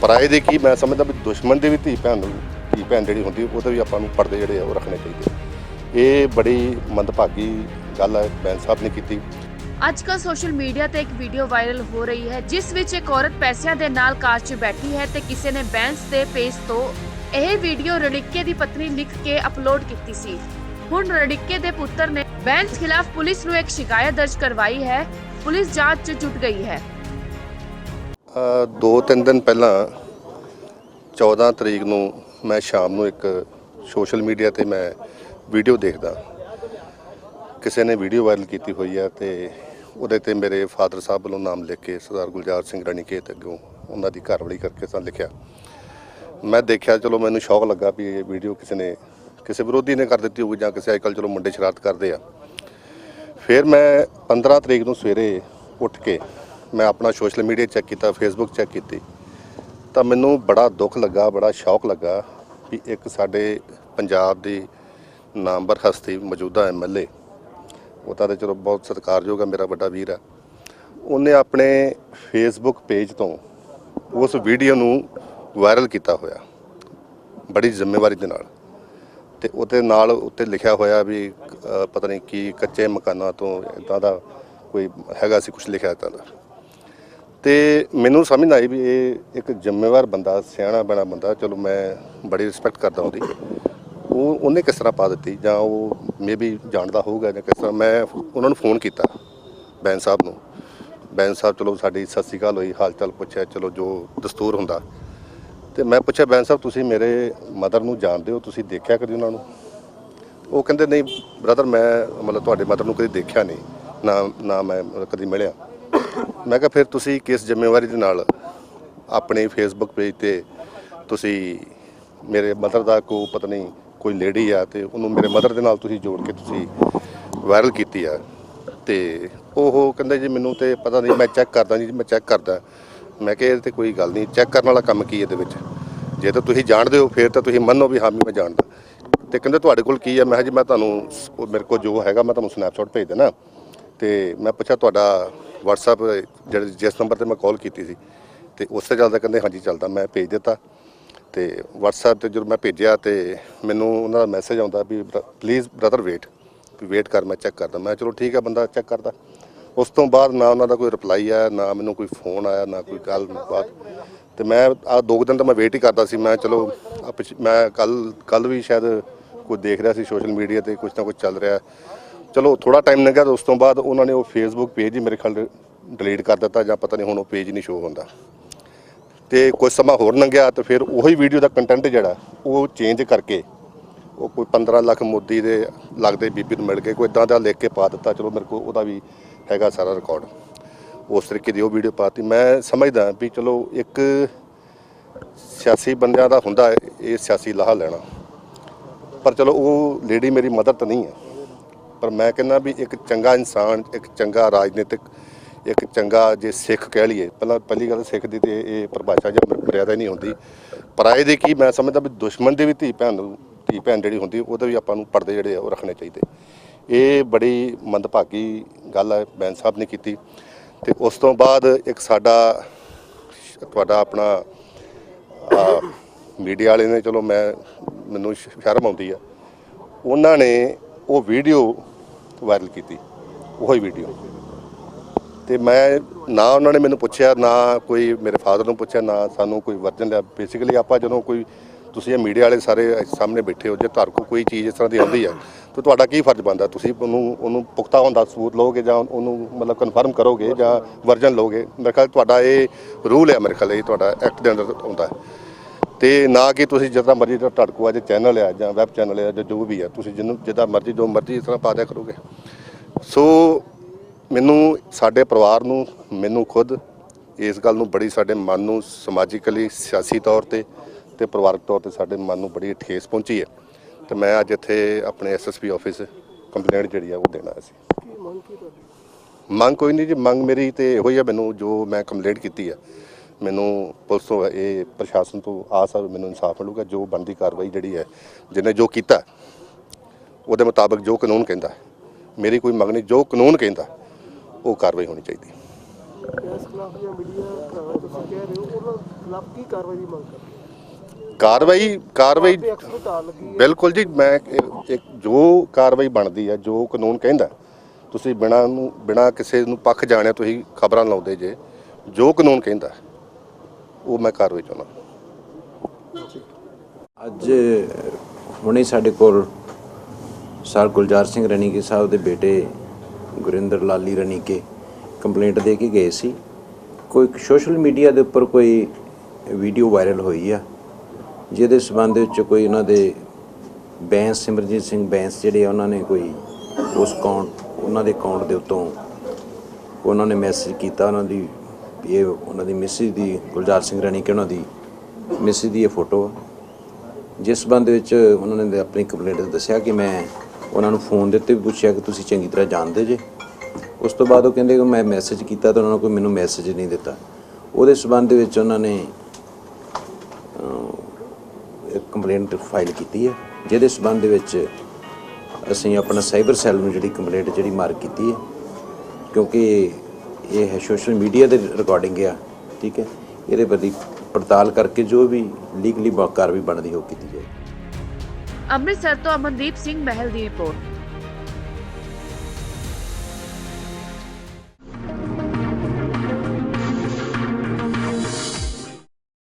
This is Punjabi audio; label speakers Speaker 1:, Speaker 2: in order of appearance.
Speaker 1: ਪਰਾਏ ਦੇ ਕੀ ਮੈਂ ਸਮਝਦਾ ਵੀ ਦੁਸ਼ਮਣ ਦੇ ਵੀ ਧੀ ਭੈਣ ਨੂੰ ਧੀ ਭੈਣ ਜਿਹੜੀ ਹੁੰਦੀ ਉਹਦੇ ਵੀ ਆਪਾਂ ਨੂੰ ਪਰਦੇ ਜਿਹੜੇ ਆ ਉਹ ਰੱਖਣੇ ਚਾਹੀਦੇ। ਇਹ ਬੜੀ ਮੰਦਭਾਗੀ ਗੱਲ ਹੈ ਬੈਂਸ ਸਾਹਿਬ ਨੇ ਕੀਤੀ।
Speaker 2: ਅੱਜ ਕੱਲ੍ਹ ਸੋਸ਼ਲ ਮੀਡੀਆ ਤੇ ਇੱਕ ਵੀਡੀਓ ਵਾਇਰਲ ਹੋ ਰਹੀ ਹੈ, ਜਿਸ ਵਿੱਚ ਇੱਕ ਔਰਤ ਪੈਸਿਆਂ ਦੇ ਨਾਲ ਕਾਰ 'ਚ ਬੈਠੀ ਹੈ ਤੇ ਕਿਸੇ ਨੇ ਬੈਂਸ ਦੇ ਪੇਜ ਤੋਂ ਇਹ ਵੀਡੀਓ ਰੜਿੱਕੇ ਦੀ ਪਤਨੀ ਲਿਖ ਕੇ ਅਪਲੋਡ ਕੀਤੀ ਸੀ। ਹੁਣ ਰੜਿੱਕੇ ਦੇ ਪੁੱਤਰ ਨੇ ਬੈਂਸ ਖਿਲਾਫ ਪੁਲਿਸ ਨੂੰ ਇੱਕ ਸ਼ਿਕਾਇਤ ਦਰਜ ਕਰਵਾਈ ਹੈ। ਪੁਲਿਸ ਜਾਂਚ 'ਚ ਜੁਟ ਗਈ ਹੈ।
Speaker 1: ਦੋ ਤਿੰਨ ਦਿਨ ਪਹਿਲਾਂ 14 ਤਰੀਕ ਨੂੰ ਮੈਂ ਸ਼ਾਮ ਨੂੰ ਇੱਕ ਸੋਸ਼ਲ ਮੀਡੀਆ ਤੇ ਮੈਂ ਵੀਡੀਓ ਦੇਖਦਾ। ਕਿਸੇ ਨੇ ਵੀਡੀਓ ਵਾਇਰਲ ਕੀਤੀ ਹੋਈ ਹੈ ਤੇ ਉਹਦੇ ਤੇ ਮੇਰੇ ਫਾਦਰ ਸਾਹਿਬ ਵੱਲੋਂ ਨਾਮ ਲਿਖ ਕੇ ਸਰਦਾਰ ਗੁਲਜ਼ਾਰ ਸਿੰਘ ਰਣੀਕੇਤ ਅੱਗੋਂ ਉਹਨਾਂ ਦੀ ਘਰਵਾਲੀ ਕਰਕੇ ਸਾਂ ਲਿਖਿਆ। ਮੈਂ ਦੇਖਿਆ, ਚਲੋ ਮੈਨੂੰ ਸ਼ੌਕ ਲੱਗਾ ਵੀ ਇਹ ਵੀਡੀਓ ਕਿਸੇ ਨੇ, ਕਿਸੇ ਵਿਰੋਧੀ ਨੇ ਕਰ ਦਿੱਤੀ ਹੋਊਗੀ ਜਾਂ ਕਿਸੇ ਅੱਜਕੱਲ ਚਲੋ ਮੁੰਡੇ ਸ਼ਰਾਰਤ ਕਰਦੇ ਆ। ਫਿਰ ਮੈਂ 15 ਤਰੀਕ ਨੂੰ ਸਵੇਰੇ ਉੱਠ ਕੇ ਮੈਂ ਆਪਣਾ ਸੋਸ਼ਲ ਮੀਡੀਆ ਚੈੱਕ ਕੀਤਾ ਫੇਸਬੁੱਕ ਚੈੱਕ ਕੀਤੀ। ਤਾਂ ਮੈਨੂੰ ਬੜਾ ਦੁੱਖ ਲੱਗਾ, ਬੜਾ ਸ਼ੌਕ ਲੱਗਾ ਵੀ ਇੱਕ ਸਾਡੇ ਪੰਜਾਬ ਦੀ ਨਾਮਵਰ ਹਸਤੀ ਮੌਜੂਦਾ ਐਮਐਲਏ ਉਹ ਤਾਂ ਤੇ ਚਲੋ ਬਹੁਤ ਸਤਿਕਾਰਯੋਗ ਹੈ ਮੇਰਾ ਵੱਡਾ ਵੀਰ ਆ। ਉਹਨੇ ਆਪਣੇ ਫੇਸਬੁੱਕ ਪੇਜ ਤੋਂ ਉਸ ਵੀਡੀਓ ਨੂੰ ਵਾਇਰਲ ਕੀਤਾ ਹੋਇਆ, ਬੜੀ ਜ਼ਿੰਮੇਵਾਰੀ ਦੇ ਨਾਲ। ਤੇ ਉਹਦੇ ਨਾਲ ਉੱਤੇ ਲਿਖਿਆ ਹੋਇਆ ਵੀ ਪਤਾ ਨਹੀਂ ਕੀ ਕੱਚੇ ਮਕਾਨਾਂ ਤੋਂ ਇਦਾਂ ਦਾ ਕੋਈ ਹੈਗਾ ਸੀ ਕੁਝ ਲਿਖਿਆ ਇੱਦਾਂ ਦਾ। ਤੇ ਮੈਨੂੰ ਸਮਝ ਨਾ ਆਈ ਵੀ ਇਹ ਇੱਕ ਜ਼ਿੰਮੇਵਾਰ ਬੰਦਾ, ਸਿਆਣਾ ਬਣਾ ਬੰਦਾ, ਚਲੋ ਮੈਂ ਬੜੀ ਰਿਸਪੈਕਟ ਕਰਦਾ ਉਹਦੀ। ਉਹ, ਉਹਨੇ ਕਿਸ ਤਰ੍ਹਾਂ ਪਾ ਦਿੱਤੀ ਜਾਂ ਉਹ ਮੇਬੀ ਜਾਣਦਾ ਹੋਊਗਾ ਜਾਂ ਕਿਸ ਤਰ੍ਹਾਂ, ਮੈਂ ਉਹਨਾਂ ਨੂੰ ਫੋਨ ਕੀਤਾ ਬੈਂਸ ਸਾਹਿਬ ਨੂੰ। ਬੈਂਸ ਸਾਹਿਬ, ਚਲੋ ਸਾਡੀ ਸਤਿ ਸ਼੍ਰੀ ਅਕਾਲ ਹੋਈ ਹਾਲ ਚਾਲ ਪੁੱਛਿਆ, ਚਲੋ ਜੋ ਦਸਤੂਰ ਹੁੰਦਾ। ਤੇ ਮੈਂ ਪੁੱਛਿਆ, ਬੈਂਸ ਸਾਹਿਬ, ਤੁਸੀਂ ਮੇਰੇ ਮਦਰ ਨੂੰ ਜਾਣਦੇ ਹੋ? ਤੁਸੀਂ ਦੇਖਿਆ ਕਦੀ ਉਹਨਾਂ ਨੂੰ? ਉਹ ਕਹਿੰਦੇ, ਨਹੀਂ ਬ੍ਰਦਰ ਮੈਂ ਮਤਲਬ ਤੁਹਾਡੇ ਮਦਰ ਨੂੰ ਕਦੀ ਦੇਖਿਆ ਨਹੀਂ, ਨਾ ਨਾ ਮੈਂ ਮਤਲਬ ਕਦੀ ਮਿਲਿਆ। ਮੈਂ ਕਿਹਾ ਫਿਰ ਤੁਸੀਂ ਕਿਸ ਜ਼ਿੰਮੇਵਾਰੀ ਦੇ ਨਾਲ ਆਪਣੇ ਫੇਸਬੁੱਕ ਪੇਜ ਤੇ ਤੁਸੀਂ ਮੇਰੇ ਮਦਰ ਦਾ ਕੋ ਪਤਾ ਨਹੀਂ ਕੋਈ ਲੇਡੀ ਆ ਤੇ ਉਹਨੂੰ ਮੇਰੇ ਮਦਰ ਦੇ ਨਾਲ ਤੁਸੀਂ ਜੋੜ ਕੇ ਤੁਸੀਂ ਵਾਇਰਲ ਕੀਤੀ ਆ ਤੇ ਉਹ ਕਹਿੰਦੇ ਜੀ ਮੈਨੂੰ ਤੇ ਪਤਾ ਨਹੀਂ, ਮੈਂ ਚੈੱਕ ਕਰਦਾ ਜੀ, ਮੈਂ ਚੈੱਕ ਕਰਦਾ। ਮੈਂ ਕਿਹਾ ਇਹ ਤੇ ਕੋਈ ਗੱਲ ਨਹੀਂ ਚੈੱਕ ਕਰਨ ਵਾਲਾ ਕੰਮ ਕੀ ਇਹਦੇ ਵਿੱਚ? ਜੇ ਤਾਂ ਤੁਸੀਂ ਜਾਣਦੇ ਹੋ, ਫਿਰ ਤਾਂ ਤੁਸੀਂ ਮੰਨੋ ਵੀ ਹਾਂ ਵੀ ਮੈਂ ਜਾਣਦਾ। ਤੇ ਕਹਿੰਦੇ ਤੁਹਾਡੇ ਕੋਲ ਕੀ ਆ? ਮੈਂ ਕਿਹਾ ਜੀ ਮੈਂ ਤੁਹਾਨੂੰ ਮੇਰੇ ਕੋਲ ਜੋ ਹੈਗਾ ਮੈਂ ਤੁਹਾਨੂੰ ਸਨੈਪਸ਼ਾਟ ਭੇਜ ਦੇਣਾ। ਤੇ ਮੈਂ ਪੁੱਛਿਆ ਤੁਹਾਡਾ WhatsApp, ਜਿਹੜੇ ਜਿਸ ਨੰਬਰ ਤੇ ਮੈਂ ਕਾਲ ਕੀਤੀ ਸੀ, ਤੇ ਉਸੇ ਤੇ ਚੱਲਦਾ ਕਹਿੰਦੇ ਹਾਂਜੀ ਚੱਲਦਾ, ਮੈਂ ਭੇਜ ਦਿੱਤਾ। ਤੇ WhatsApp ਤੇ ਜਦੋਂ ਮੈਂ ਭੇਜਿਆ ਤੇ ਮੈਨੂੰ ਉਹਨਾਂ ਦਾ ਮੈਸੇਜ ਆਉਂਦਾ ਵੀ ਪਲੀਜ਼ ਬ੍ਰਦਰ ਵੇਟ ਵੀ ਵੇਟ ਕਰ, ਮੈਂ ਚੈੱਕ ਕਰਦਾ। ਮੈਂ ਚਲੋ ਠੀਕ ਹੈ ਬੰਦਾ ਚੈੱਕ ਕਰਦਾ। ਉਸ ਤੋਂ ਬਾਅਦ ਨਾ ਉਹਨਾਂ ਦਾ ਕੋਈ ਰਿਪਲਾਈ ਆਇਆ, ਨਾ ਮੈਨੂੰ ਕੋਈ ਫੋਨ ਆਇਆ, ਨਾ ਕੋਈ ਗੱਲ ਬਾਤ। ਤੇ ਮੈਂ ਆ ਦੋ ਕੁ ਦਿਨ ਤਾਂ ਮੈਂ ਵੇਟ ਹੀ ਕਰਦਾ ਸੀ, ਮੈਂ ਚਲੋ, ਆਹ ਮੈਂ ਕੱਲ ਕੱਲ ਵੀ ਸ਼ਾਇਦ ਕੋਈ ਦੇਖ ਰਿਹਾ ਸੀ ਸੋਸ਼ਲ ਮੀਡੀਆ ਤੇ ਕੁਝ ਨਾ ਕੁਝ ਚੱਲ ਰਿਹਾ। ਚਲੋ ਥੋੜਾ ਟਾਈਮ ਲੰਘਿਆ ਤੇ ਉਸ ਤੋਂ ਬਾਅਦ ਉਹਨਾਂ ਨੇ ਉਹ ਫੇਸਬੁੱਕ ਪੇਜ ਹੀ ਮੇਰੇ ਖਿਆਲ ਡਿਲੀਟ ਕਰ ਦਿੱਤਾ ਜਾਂ ਪਤਾ ਨਹੀਂ ਹੁਣ ਉਹ ਪੇਜ ਨਹੀਂ ਸ਼ੋ ਹੁੰਦਾ। ਤੇ ਕੁਝ ਸਮਾਂ ਹੋਰ ਲੰਘਿਆ ਤੇ ਫਿਰ ਉਹੀ ਵੀਡੀਓ ਦਾ ਕੰਟੈਂਟ ਜਿਹੜਾ, ਉਹ ਚੇਂਜ ਕਰਕੇ ਉਹ ਕੋਈ 15 ਲੱਖ ਮੋਦੀ ਦੇ ਲੱਗਦੇ ਬੀਬੀ ਨੂੰ ਮਿਲ ਕੇ ਕੋਈ ਇਦਾਂ ਦਾ ਲਿਖ ਕੇ ਪਾ ਦਿੱਤਾ, ਚਲੋ ਮੇਰੇ ਕੋਲ ਉਹਦਾ ਵੀ ਹੈਗਾ ਸਾਰਾ ਰਿਕਾਰਡ ਉਸ ਤਰੀਕੇ ਦੀ ਉਹ ਵੀਡੀਓ ਪਾਤੀ ਮੈਂ ਸਮਝਦਾ ਵੀ ਚਲੋ ਇੱਕ ਸਿਆਸੀ ਬੰਦਿਆਂ ਦਾ ਹੁੰਦਾ ਇਹ ਸਿਆਸੀ ਲਾਹਾ ਲੈਣਾ। ਪਰ ਚਲੋ ਉਹ ਲੇਡੀ ਮੇਰੀ ਮਦਰ ਤਾਂ ਨਹੀਂ ਹੈ। ਪਰ ਮੈਂ ਕਹਿੰਦਾ ਵੀ ਇੱਕ ਚੰਗਾ ਇਨਸਾਨ, ਇੱਕ ਚੰਗਾ ਰਾਜਨੀਤਿਕ, ਇੱਕ ਚੰਗਾ ਜੇ ਸਿੱਖ ਕਹਿ ਲਈਏ, ਪਹਿਲਾਂ ਪਹਿਲੀ ਗੱਲ ਸਿੱਖ ਦੀ ਤੇ ਇਹ ਪਰਿਭਾਸ਼ਾ ਜਾਂ ਮਰਿਆਦਾ ਨਹੀਂ ਹੁੰਦੀ ਪਰਾਏ ਦੇ ਕੀ ਮੈਂ ਸਮਝਦਾ ਵੀ ਦੁਸ਼ਮਣ ਦੇ ਵੀ ਧੀ ਭੈਣ ਨੂੰ ਧੀ ਭੈਣ ਜਿਹੜੀ ਹੁੰਦੀ, ਉਹਦੇ ਵੀ ਆਪਾਂ ਨੂੰ ਪਰਦੇ ਜਿਹੜੇ ਆ ਉਹ ਰੱਖਣੇ ਚਾਹੀਦੇ। ਇਹ ਬੜੀ ਮੰਦਭਾਗੀ ਗੱਲ ਹੈ ਬੈਂਸ ਸਾਹਿਬ ਨੇ ਕੀਤੀ। ਤੇ ਉਸ ਤੋਂ ਬਾਅਦ ਇੱਕ ਸਾਡਾ, ਤੁਹਾਡਾ ਆਪਣਾ ਮੀਡੀਆ ਵਾਲੇ ਨੇ, ਚਲੋ ਮੈਂ, ਮੈਨੂੰ ਸ਼ਰਮ ਆਉਂਦੀ ਆ। ਉਹਨਾਂ ਨੇ ਉਹ ਵੀਡੀਓ ਵਾਇਰਲ ਕੀਤੀ, ਉਹੀ ਵੀਡੀਓ। ਤੇ ਮੈਂ ਨਾ ਉਹਨਾਂ ਨੇ ਮੈਨੂੰ ਪੁੱਛਿਆ, ਨਾ ਕੋਈ ਮੇਰੇ ਫਾਦਰ ਨੂੰ ਪੁੱਛਿਆ, ਨਾ ਸਾਨੂੰ ਕੋਈ ਵਰਜਨ ਲਿਆ। ਬੇਸਿਕਲੀ ਆਪਾਂ ਜਦੋਂ ਕੋਈ, ਤੁਸੀਂ ਇਹ ਮੀਡੀਆ ਵਾਲੇ ਸਾਰੇ ਸਾਹਮਣੇ ਬੈਠੇ ਹੋ, ਜੇ ਤੁਹਾਡੇ ਕੋਲ ਕੋਈ ਚੀਜ਼ ਇਸ ਤਰ੍ਹਾਂ ਦੀ ਆਉਂਦੀ ਆ, ਤਾਂ ਤੁਹਾਡਾ ਕੀ ਫਰਜ਼ ਬਣਦਾ? ਤੁਸੀਂ ਉਹਨੂੰ ਉਹਨੂੰ ਪੁਖਤਾ ਹੁੰਦਾ ਸਬੂਤ ਲਓਗੇ ਜਾਂ ਉਹਨੂੰ ਮਤਲਬ ਕਨਫਰਮ ਕਰੋਗੇ ਜਾਂ ਵਰਜਨ ਲਓਗੇ? ਮੇਰੇ ਖਿਆਲ ਤੁਹਾਡਾ ਇਹ ਰੂਲ ਹੈ ਮੇਰੇ ਖਿਆਲ ਇਹ ਤੁਹਾਡਾ ਐਕਟ ਦੇ ਅੰਦਰ ਆਉਂਦਾ ਤੇ ਨਾ ਕਿ ਤੁਸੀਂ ਜਿੱਦਾਂ ਮਰਜ਼ੀ ਦਾ ਕੋਲ ਅੱਜ ਚੈਨਲ ਆ ਜਾਂ ਵੈਬ ਚੈਨਲ ਆ ਜਾਂ ਜੋ ਵੀ ਆ ਤੁਸੀਂ ਜਿਹਨੂੰ ਜਿੱਦਾਂ ਮਰਜ਼ੀ ਜੋ ਮਰਜ਼ੀ ਇਸ ਤਰ੍ਹਾਂ ਪਾ ਦਿਆ ਕਰੋਗੇ। ਸੋ ਮੈਨੂੰ ਸਾਡੇ ਪਰਿਵਾਰ ਨੂੰ ਮੈਨੂੰ ਖੁਦ ਇਸ ਗੱਲ ਨੂੰ ਬੜੀ ਸਾਡੇ ਮਨ ਨੂੰ ਸਮਾਜਿਕਲੀ ਸਿਆਸੀ ਤੌਰ ਤੇ ਤੇ ਪਰਿਵਾਰਕ ਤੌਰ ਤੇ ਸਾਡੇ ਮਨ ਨੂੰ ਬੜੀ ਠੇਸ ਪਹੁੰਚੀ ਹੈ। ਤੇ ਮੈਂ ਅੱਜ ਇੱਥੇ ਆਪਣੇ ਐਸਐਸਪੀ ਆਫਿਸ ਕੰਪਲੇਂਟ ਜਿਹੜੀ ਆ ਉਹ ਦੇਣਾ ਸੀ। ਮੰਗ ਕੋਈ ਨਹੀਂ ਜੀ ਮੰਗ ਮੇਰੀ ਤੇ ਇਹੋ ਹੀ ਆ ਮੈਨੂੰ ਜੋ ਮੈਂ ਕੰਪਲੇਂਟ ਕੀਤੀ ਆ ਮੈਨੂੰ ਪੁਲਿਸ ਤੋਂ, ਇਹ ਪ੍ਰਸ਼ਾਸਨ ਤੋਂ ਆਸ ਆ ਵੀ ਮੈਨੂੰ ਇਨਸਾਫ ਮਿਲੂਗਾ, ਜੋ ਬਣਦੀ ਕਾਰਵਾਈ ਜਿਹੜੀ ਹੈ, ਜਿਹਨੇ ਜੋ ਕੀਤਾ, ਉਹਦੇ ਮੁਤਾਬਕ ਜੋ ਕਾਨੂੰਨ ਕਹਿੰਦਾ, ਮੇਰੀ ਕੋਈ ਮੰਗ ਨਹੀਂ, ਜੋ ਕਾਨੂੰਨ ਕਹਿੰਦਾ, ਉਹ ਕਾਰਵਾਈ ਹੋਣੀ ਚਾਹੀਦੀ।
Speaker 3: ਕਾਰਵਾਈ
Speaker 1: ਕਾਰਵਾਈ ਬਿਲਕੁਲ ਜੀ, ਮੈਂ ਇੱਕ ਜੋ ਕਾਰਵਾਈ ਬਣਦੀ ਹੈ, ਜੋ ਕਾਨੂੰਨ ਕਹਿੰਦਾ, ਤੁਸੀਂ ਬਿਨਾਂ ਨੂੰ, ਬਿਨਾਂ ਕਿਸੇ ਨੂੰ ਪੱਖ ਜਾਣਿਆ, ਤੁਸੀਂ ਖਬਰਾਂ ਲਾਉਂਦੇ ਜੇ, ਜੋ ਕਾਨੂੰਨ ਕਹਿੰਦਾ ਉਹ ਮੈਂ ਕਾਰਵਾਈ ਚਾਹੁੰਦਾ।
Speaker 4: ਅੱਜ ਹੁਣੇ ਸਾਡੇ ਕੋਲ ਸਰ ਗੁਲਜ਼ਾਰ ਸਿੰਘ ਰਣੀਕੇ ਸਾਹਿਬ ਦੇ ਬੇਟੇ ਗੁਰਿੰਦਰ ਲਾਲੀ ਰਣੀਕੇ ਕੰਪਲੇਂਟ ਦੇ ਕੇ ਗਏ ਸੀ। ਕੋਈ ਸੋਸ਼ਲ ਮੀਡੀਆ ਦੇ ਉੱਪਰ ਕੋਈ ਵੀਡੀਓ ਵਾਇਰਲ ਹੋਈ ਆ, ਜਿਹਦੇ ਸਬੰਧ ਵਿੱਚ ਕੋਈ ਉਹਨਾਂ ਦੇ ਬੈਂਸ, ਸਿਮਰਜੀਤ ਸਿੰਘ ਬੈਂਸ ਜਿਹੜੇ ਆ, ਉਹਨਾਂ ਨੇ ਕੋਈ ਉਸ ਅਕਾਊਂਟ ਉਹਨਾਂ ਦੇ ਅਕਾਊਂਟ ਦੇ ਉੱਤੋਂ ਉਹਨਾਂ ਨੇ ਮੈਸੇਜ ਕੀਤਾ, ਉਹਨਾਂ ਦੀ ਇਹ ਉਹਨਾਂ ਦੀ ਮਿਸਿਸ ਦੀ, ਗੁਲਜ਼ਾਰ ਸਿੰਘ ਰਾਣੀ ਕਿ ਉਹਨਾਂ ਦੀ ਮਿਸਿਸ ਦੀ ਇਹ ਫੋਟੋ ਆ। ਜਿਸ ਸੰਬੰਧ ਵਿੱਚ ਉਹਨਾਂ ਨੇ ਆਪਣੀ ਕੰਪਲੇਂਟ ਦੱਸਿਆ ਕਿ ਮੈਂ ਉਹਨਾਂ ਨੂੰ ਫੋਨ ਦੇ ਉੱਤੇ ਵੀ ਪੁੱਛਿਆ ਕਿ ਤੁਸੀਂ ਚੰਗੀ ਤਰ੍ਹਾਂ ਜਾਣਦੇ ਜੇ। ਉਸ ਤੋਂ ਬਾਅਦ ਉਹ ਕਹਿੰਦੇ ਕਿ ਮੈਂ ਮੈਸੇਜ ਕੀਤਾ ਤਾਂ ਉਹਨਾਂ ਨੇ ਕੋਈ ਮੈਨੂੰ ਮੈਸੇਜ ਨਹੀਂ ਦਿੱਤਾ। ਉਹਦੇ ਸੰਬੰਧ ਵਿੱਚ ਉਹਨਾਂ ਨੇ ਇੱਕ ਕੰਪਲੇਂਟ ਫਾਈਲ ਕੀਤੀ ਹੈ ਜਿਹਦੇ ਸੰਬੰਧ ਵਿੱਚ ਅਸੀਂ ਆਪਣਾ ਸਾਈਬਰ ਸੈੱਲ ਨੂੰ ਜਿਹੜੀ ਕੰਪਲੇਂਟ ਜਿਹੜੀ ਮਾਰਕ ਕੀਤੀ ਹੈ ਕਿਉਂਕਿ ਇਹ ਹੈ ਸੋਸ਼ਲ ਮੀਡੀਆ ਦੇ ਰਿਕਾਰਡਿੰਗ ਆ, ਠੀਕ ਹੈ? ਇਹਦੇ ਪ੍ਰਤੀ ਪੜਤਾਲ ਕਰਕੇ ਜੋ ਵੀ ਲੀਗਲੀ ਕਾਰਵਾਈ ਬਣਦੀ ਹੋ ਕੀਤੀ ਜਾਏ
Speaker 2: ਅੰਮ੍ਰਿਤਸਰ ਤੋਂ ਅਮਨਦੀਪ ਸਿੰਘ ਮਹਿਲ ਦੀ ਰਿਪੋਰਟ।